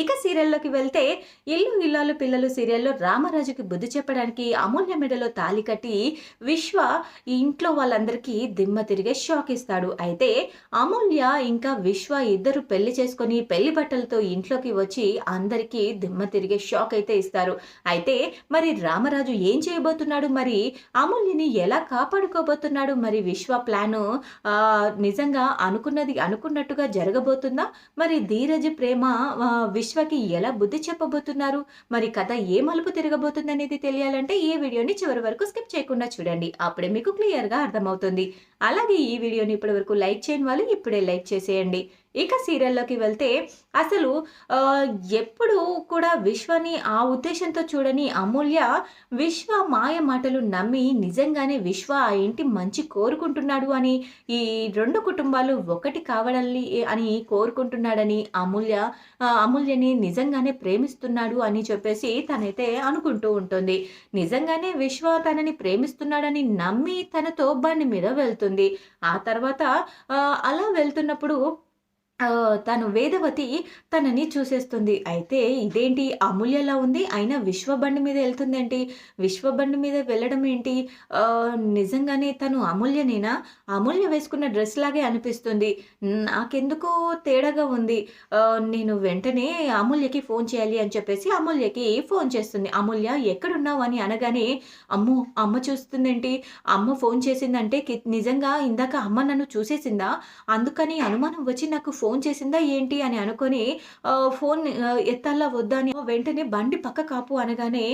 ఇక సీరియల్లోకి వెళ్తే ఇల్లు ఇల్లాలు పిల్లలు సీరియల్లో రామరాజుకి బుద్ధి చెప్పడానికి అమూల్య మెడలో తాలి కట్టి విశ్వ ఇంట్లో వాళ్ళందరికీ దిమ్మ తిరిగే షాక్ ఇస్తాడు. అయితే అమూల్య ఇంకా విశ్వ ఇద్దరు పెళ్ళి చేసుకొని పెళ్ళి బట్టలతో ఇంట్లోకి వచ్చి అందరికీ దిమ్మ తిరిగే షాక్ అయితే ఇస్తారు. అయితే మరి రామరాజు ఏం చేయబోతున్నాడు మరి? అమూల్యని ఎలా కాపాడుకోబోతున్నాడు మరి విశ్వ ప్లాను? నిజంగా అనుకున్నది అనుకున్నట్టుగా జరగబోతుందా? మరి ధీరజ్ ప్రేమ విశ్వకి ఎలా బుద్ధి చెప్పబోతున్నారు? మరి కథ ఏ మలుపు తిరగబోతుంది అనేది తెలియాలంటే ఈ వీడియోని చివరి వరకు స్కిప్ చేయకుండా చూడండి. అప్పుడే మీకు క్లియర్గా అర్థమవుతుంది. అలాగే ఈ వీడియోని ఇప్పటి వరకు లైక్ చేయని వాళ్ళు ఇప్పుడే లైక్ చేసేయండి. ఇక సీరియల్లోకి వెళ్తే అసలు ఎప్పుడు కూడా విశ్వని ఆ ఉద్దేశంతో చూడని అమూల్య విశ్వ మాయ మాటలు నమ్మి నిజంగానే విశ్వ ఆ ఇంటి మంచి కోరుకుంటున్నాడు అని ఈ రెండు కుటుంబాలు ఒకటి కావడాలి అని కోరుకుంటున్నాడని అమూల్య అమూల్యని నిజంగానే ప్రేమిస్తున్నాడు అని చెప్పేసి తనైతే అనుకుంటూ ఉంటుంది. నిజంగానే విశ్వ తనని ప్రేమిస్తున్నాడని నమ్మి తనతో బండి మీద వెళ్తుంది. ఆ తర్వాత అలా వెళ్తున్నప్పుడు తను వేదవతి తనని చూసేస్తుంది. అయితే ఇదేంటి? అమూల్యలా ఉంది? అయినా విశ్వ బండి మీద వెళ్తుందేంటి? విశ్వ బండి మీద వెళ్ళడం ఏంటి? నిజంగానే తను అమూల్యనేనా? అమూల్య వేసుకున్న డ్రెస్ లాగే అనిపిస్తుంది. నాకెందుకు తేడాగా ఉంది. నేను వెంటనే అమూల్యకి ఫోన్ చేయాలి అని చెప్పేసి అమూల్యకి ఫోన్ చేస్తుంది. అమూల్య ఎక్కడున్నావు? అని అనగానే అమ్ము అమ్మ చూస్తుందేంటి? అమ్మ ఫోన్ చేసిందంటే నిజంగా ఇందాక అమ్మ నన్ను చూసేసిందా? అందుకని అనుమానం వచ్చి నాకు ఫోన్ చేసిందా ఏంటి అని అనుకొని ఫోన్ ఎత్తాలా వద్దా అని వెంటనే బండి పక్క కాపు అనగానే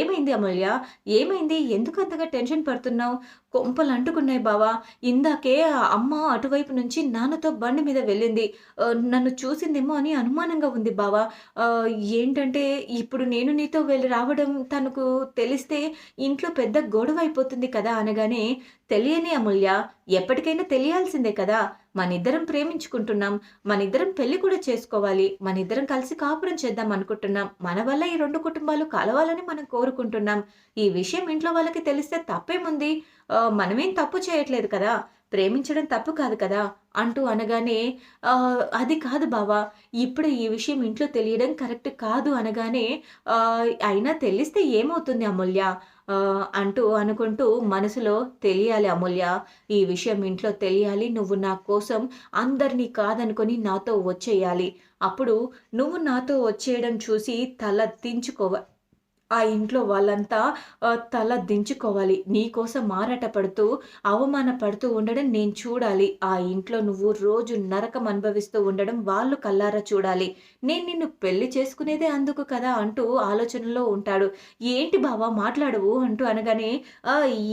ఏమైంది అమూల్య? ఏమైంది? ఎందుకు అంతగా టెన్షన్ పడుతున్నావు? కొంపలు అంటుకున్నాయి బావా. ఇందాకే అమ్మ అటువైపు నుంచి నాన్నతో బండి మీద వెళ్ళింది. నన్ను చూసిందేమో అని అనుమానంగా ఉంది బావా. ఏంటంటే ఇప్పుడు నేను నీతో వెళ్ళి రావడం తనకు తెలిస్తే ఇంట్లో పెద్ద గొడవ అయిపోతుంది కదా అనగానే తెలియని అమూల్య ఎప్పటికైనా తెలియాల్సిందే కదా. మనిద్దరం ప్రేమించుకుంటున్నాం మనిద్దరం పెళ్ళి కూడా చేసుకోవాలి మనిద్దరం కలిసి కాపురం చేద్దాం అనుకుంటున్నాం. మన వల్ల ఈ రెండు కుటుంబాలు కలవాలని మనం కోరుకుంటున్నాం. ఈ విషయం ఇంట్లో వాళ్ళకి తెలిస్తే తప్పేముంది? మనమేం తప్పు చేయట్లేదు కదా? ప్రేమించడం తప్పు కాదు కదా? అంటూ అనగానే అది కాదు బావా. ఇప్పుడు ఈ విషయం ఇంట్లో తెలియడం కరెక్ట్ కాదు అనగానే అయినా తెలిస్తే ఏమవుతుంది అమూల్య? అంటూ అనుకుంటూ మనసులో తెలియాలి అమూల్య. ఈ విషయం ఇంట్లో తెలియాలి. నువ్వు నా కోసం అందరినీ కాదనుకొని నాతో వచ్చేయాలి. అప్పుడు నువ్వు నాతో వచ్చేయడం చూసి తల దించుకోవ ఆ ఇంట్లో వాళ్ళంతా తల దించుకోవాలి. నీకోసం మారాటపడుతూ మారాట పడుతూ అవమానపడుతూ ఉండడం నేను చూడాలి. ఆ ఇంట్లో నువ్వు రోజు నరకం అనుభవిస్తూ ఉండడం వాళ్ళు కల్లారా చూడాలి. నేను నిన్ను పెళ్ళి చేసుకునేదే అందుకు కదా అంటూ ఆలోచనలో ఉంటాడు. ఏంటి బావా మాట్లాడవు అంటూ అనగానే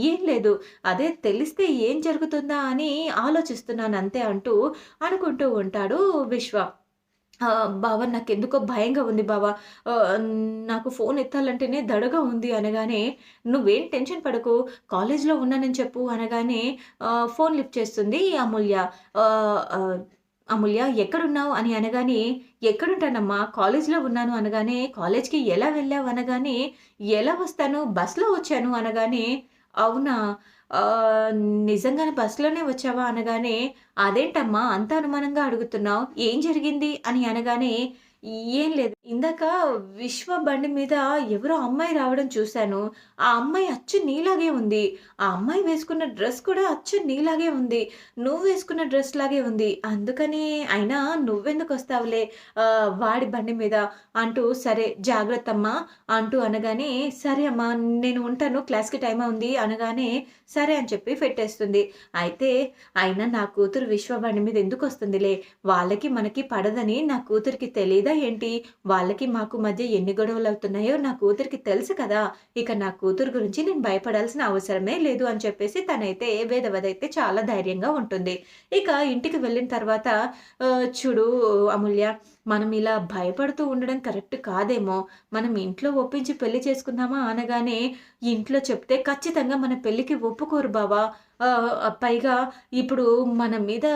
ఏం లేదు. అదే తెలిస్తే ఏం జరుగుతుందా అని ఆలోచిస్తున్నాను అంతే అంటూ అనుకుంటూ ఉంటాడు విశ్వ. బావ నాకెందుకో భయంగా ఉంది బావా. నాకు ఫోన్ ఎత్తాలంటేనే దడగా ఉంది అనగానే నువ్వేం టెన్షన్ పడకు కాలేజ్లో ఉన్నానని చెప్పు అనగానే ఫోన్ లిఫ్ట్ చేస్తుంది అమూల్య. అమూల్య ఎక్కడున్నావు? అని అనగానే ఎక్కడుంటానమ్మా కాలేజ్లో ఉన్నాను అనగానే కాలేజ్కి ఎలా వెళ్ళావు? అనగానే ఎలా వస్తాను? బస్లో వచ్చాను అనగానే అవునా? నిజంగానే బస్సులోనే వచ్చావా అనగానే అదేంటమ్మా అంత అనుమానంగా అడుగుతున్నావు? ఏం జరిగింది? అని అనగానే ఏం లేదు. ఇందాక విశ్వ బండి మీద ఎవరో అమ్మాయి రావడం చూశాను. ఆ అమ్మాయి అచ్చు నీలాగే ఉంది. ఆ అమ్మాయి వేసుకున్న డ్రెస్ కూడా అచ్చు నీలాగే ఉంది. నువ్వు వేసుకున్న డ్రెస్ లాగే ఉంది. అందుకని అయినా నువ్వెందుకు వస్తావులే? వాడి బండి మీద. అంటూ సరే జాగ్రత్త అమ్మా అంటూ అనగానే సరే అమ్మా నేను ఉంటాను క్లాస్కి టైం ఉంది అనగానే సరే అని చెప్పి పెట్టేస్తుంది. అయితే అయినా నా కూతురు విశ్వ బండి మీద ఎందుకు వస్తుందిలే? వాళ్ళకి మనకి పడదని నా కూతురికి తెలియదా ఏంటి? వాళ్ళకి మాకు మధ్య ఎన్ని గొడవలు అవుతున్నాయో నా కూతురికి తెలుసు కదా. ఇక నా కూతురు గురించి నేను భయపడాల్సిన అవసరమే లేదు అని చెప్పేసి తనైతే వేదవదైతే చాలా ధైర్యంగా ఉంటుంది. ఇక ఇంటికి వెళ్ళిన తర్వాత చూడు అమూల్య మనం ఇలా భయపడుతూ ఉండడం కరెక్ట్ కాదేమో. మనం ఇంట్లో ఒప్పించి పెళ్ళి చేసుకుందామా? అనగానే ఇంట్లో చెప్తే ఖచ్చితంగా మన పెళ్ళికి ఒప్పుకోరు బావా. పైగా ఇప్పుడు మన మీద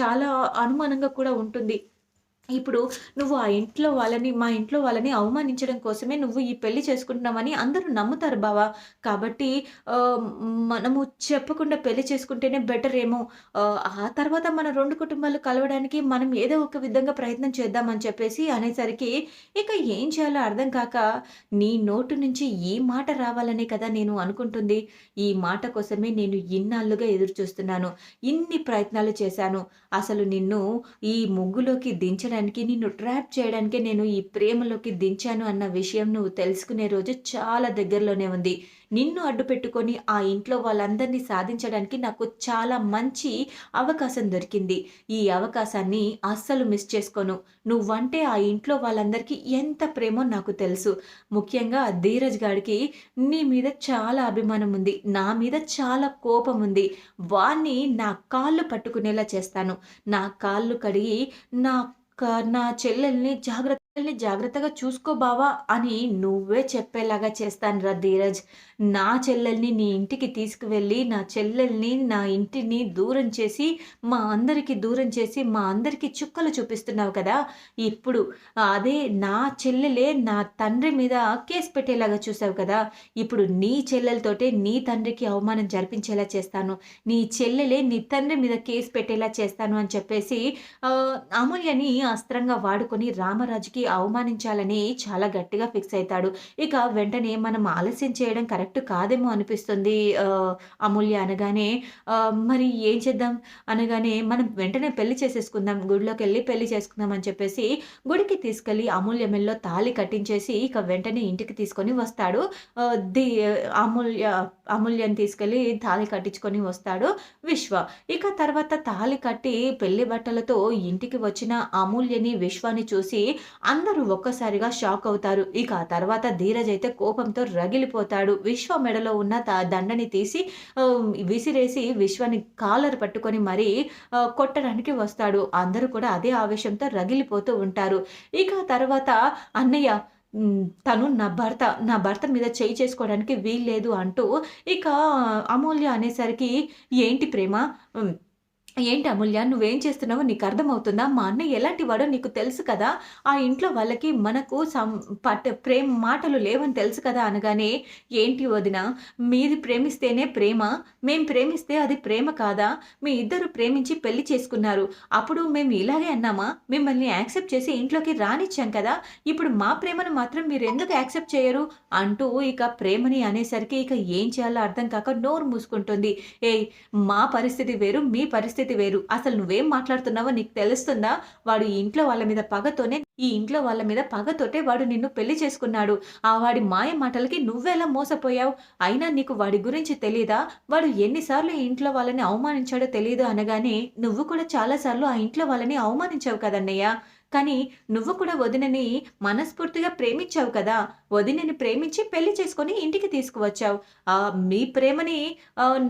చాలా అనుమానంగా కూడా ఉంటుంది. ఇప్పుడు నువ్వు ఆ ఇంట్లో వాళ్ళని మా ఇంట్లో వాళ్ళని అవమానించడం కోసమే నువ్వు ఈ పెళ్ళి చేసుకుంటున్నామని అందరూ నమ్ముతారు బావా కాబట్టి మనము చెప్పకుండా పెళ్ళి చేసుకుంటేనే బెటర్ ఏమో. ఆ తర్వాత మన రెండు కుటుంబాలు కలవడానికి మనం ఏదో ఒక విధంగా ప్రయత్నం చేద్దామని చెప్పేసి అనేసరికి ఇక ఏం చేయాలో అర్థం కాక నీ నోటు నుంచి ఈ మాట రావాలనే కదా నేను అనుకుంటుంది. ఈ మాట కోసమే నేను ఇన్నాళ్ళుగా ఎదురు చూస్తున్నాను. ఇన్ని ప్రయత్నాలు చేశాను. అసలు నిన్ను ఈ ముగ్గులోకి దించడానికి నిన్ను ట్రాప్ చేయడానికి నేను ఈ ప్రేమలోకి దించాను అన్న విషయం నువ్వు తెలుసుకునే రోజు చాలా దగ్గరలోనే ఉంది. నిన్ను అడ్డుపెట్టుకొని ఆ ఇంట్లో వాళ్ళందరినీ సాధించడానికి నాకు చాలా మంచి అవకాశం దొరికింది. ఈ అవకాశాన్ని అస్సలు మిస్ చేసుకోను. నువ్వంటే ఆ ఇంట్లో వాళ్ళందరికీ ఎంత ప్రేమో నాకు తెలుసు. ముఖ్యంగా ధీరజ్ గాడికి నీ మీద చాలా అభిమానం ఉంది. నా మీద చాలా కోపం ఉంది. వాణ్ణి నా కాళ్ళు పట్టుకునేలా చేస్తాను. నా కాళ్ళు కడిగి నా నా చెల్లెల్ని జాగ్రత్త జాగ్రత్తల్ని జాగ్రత్తగా చూసుకో బావా అని నువ్వే చెప్పేలాగా చేస్తానురా ధీరజ్. నా చెల్లెల్ని నీ ఇంటికి తీసుకువెళ్ళి, నా చెల్లెల్ని నా ఇంటిని దూరం చేసి, మా అందరికి దూరం చేసి, మా అందరికి చుక్కలు చూపిస్తున్నావు కదా! ఇప్పుడు అదే నా చెల్లెలే నా తండ్రి మీద కేస్ పెట్టేలాగా చూసావు కదా! ఇప్పుడు నీ చెల్లెలతోటే నీ తండ్రికి అవమానం జరిపించేలా చేస్తాను. నీ చెల్లెలే నీ తండ్రి మీద కేసు పెట్టేలా చేస్తాను అని చెప్పేసి అమూల్యని అస్త్రంగా వాడుకొని రామరాజుకి అవమానించాలని చాలా గట్టిగా ఫిక్స్ అవుతాడు ఇక వెంటనే మనం ఆలస్యం చేయడం కరెక్ట్ కాదేమో అనిపిస్తుంది అమూల్య అనగానే మరి ఏం చేద్దాం? అనగానే మనం వెంటనే పెళ్ళి చేసేసుకుందాం. గుడిలోకి వెళ్ళి పెళ్ళి చేసుకుందాం అని చెప్పేసి గుడికి తీసుకెళ్ళి అమూల్య మెల్లో తాళి కట్టించేసి ఇక వెంటనే ఇంటికి తీసుకొని వస్తాడు. ది అమూల్య అమూల్యని తీసుకెళ్ళి తాళి కట్టించుకొని వస్తాడు విశ్వ. ఇక తర్వాత తాళి కట్టి పెళ్ళి బట్టలతో ఇంటికి వచ్చిన అమూల్యని, విశ్వాన్ని చూసి అందరూ ఒక్కసారిగా షాక్ అవుతారు. ఇక ఆ తర్వాత ధీరజ్ అయితే కోపంతో రగిలిపోతాడు. విశ్వ మెడలో ఉన్న త దండని తీసి విసిరేసి విశ్వని కాలర్ పట్టుకొని మరీ కొట్టడానికి వస్తాడు. అందరూ కూడా అదే ఆవేశంతో రగిలిపోతూ ఉంటారు. ఇక తర్వాత అన్నయ్య తను నా భర్త. నా భర్త మీద చేయి చేసుకోవడానికి వీల్లేదు అంటూ ఇక అమూల్య అనేసరికి ఏంటి ప్రేమ ఏంటి అమూల్య నువ్వేం చేస్తున్నావో నీకు అర్థమవుతుందా? మా అన్నయ్య ఎలాంటివాడో నీకు తెలుసు కదా! ఆ ఇంట్లో వాళ్ళకి మనకు సం పట్ ప్రేమ మాటలు లేవని తెలుసు కదా! అనగానే ఏంటి వదిన మీది ప్రేమిస్తేనే ప్రేమ. మేం ప్రేమిస్తే అది ప్రేమ కాదా? మీ ఇద్దరు ప్రేమించి పెళ్ళి చేసుకున్నారు. అప్పుడు మేము ఇలాగే అన్నామా? మిమ్మల్ని యాక్సెప్ట్ చేసి ఇంట్లోకి రానిచ్చాం కదా! ఇప్పుడు మా ప్రేమను మాత్రం మీరు ఎందుకు యాక్సెప్ట్ చేయరు? అంటూ ఇక ప్రేమని అనేసరికి ఇక ఏం చేయాలో అర్థం కాక నోరు మూసుకుంటుంది. ఏయ్! మా పరిస్థితి వేరు. మీ పరిస్థితి వేరు. అసలు నువ్వేం మాట్లాడుతున్నావో నీకు తెలుస్తుందా? వాడు ఈ ఇంట్లో వాళ్ళ మీద పగతోనే ఈ ఇంట్లో వాళ్ళ మీద పగతోటే వాడు నిన్ను పెళ్ళి చేసుకున్నాడు. ఆ వాడి మాయ మాటలకి నువ్వెలా మోసపోయావు? అయినా నీకు వాడి గురించి తెలీదా? వాడు ఎన్నిసార్లు ఈ ఇంట్లో వాళ్ళని అవమానించాడో తెలియదు అనగానే నువ్వు కూడా చాలా సార్లు ఆ ఇంట్లో వాళ్ళని అవమానించావు కదన్నయ్య. కానీ నువ్వు కూడా వదినని మనస్ఫూర్తిగా ప్రేమించావు కదా! వదినని ప్రేమించి పెళ్ళి చేసుకొని ఇంటికి తీసుకువచ్చావు. మీ ప్రేమని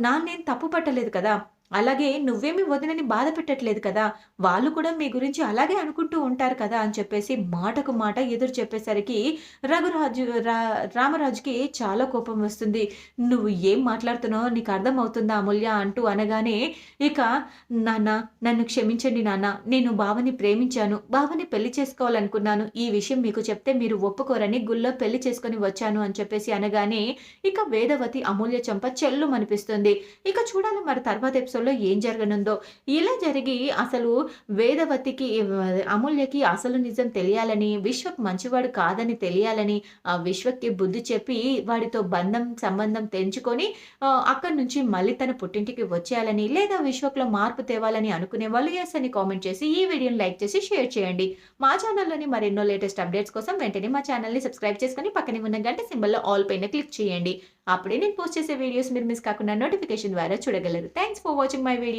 నా నేను తప్పు పట్టలేదు కదా! అలాగే నువ్వేమి వదినని బాధ పెట్టట్లేదు కదా! వాళ్ళు కూడా మీ గురించి అలాగే అనుకుంటూ ఉంటారు కదా! అని చెప్పేసి మాటకు మాట ఎదురు చెప్పేసరికి రఘురాజు రా రామరాజుకి చాలా కోపం వస్తుంది. "నువ్వు ఏం మాట్లాడుతున్నావో నీకు అర్థమవుతుందా అమూల్య" అంటూ అనగానే ఇక "నాన్న నన్ను క్షమించండి నాన్న. నేను బావని ప్రేమించాను. బావని పెళ్ళి చేసుకోవాలనుకున్నాను. ఈ విషయం మీకు చెప్తే మీరు ఒప్పుకోరని గుళ్ళో పెళ్ళి చేసుకొని వచ్చాను" అని చెప్పేసి అనగానే ఇక వేదవతి అమూల్య చెంప చెల్లుమనిపిస్తుంది. ఇక చూడాలి మరి తర్వాత ఎపిసోడ్‌లో ఏం జరగనుందో. ఇలా జరిగి అసలు వేదవతికి అమూల్యకి అసలు నిజం తెలియాలని, విశ్వక్ మంచివాడు కాదని తెలియాలని, ఆ విశ్వక్‌కి బుద్ధి చెప్పి వాడితో బంధం, సంబంధం తెంచుకొని అక్కడి నుంచి మళ్ళీ తన పుట్టింటికి వచ్చేయాలని, లేదా విశ్వక్‌లో మార్పు తేవాలని అనుకునే వాళ్ళు ఎస్ అని కామెంట్ చేసి ఈ వీడియోని లైక్ చేసి షేర్ చేయండి. మా ఛానల్‌లోని మరెన్నో లేటెస్ట్ అప్డేట్స్ కోసం వెంటనే మా ఛానల్‌ని సబ్స్క్రైబ్ చేసుకొని పక్కనే ఉన్న గంట సింబల్‌లో ఆల్ పైన క్లిక్ చేయండి. అప్పుడే నేను పోస్ట్ చేసే వీడియోస్ మీరు మిస్ కాకుండా నోటిఫికేషన్ ద్వారా చూడగలరు. Thanks for watching my video.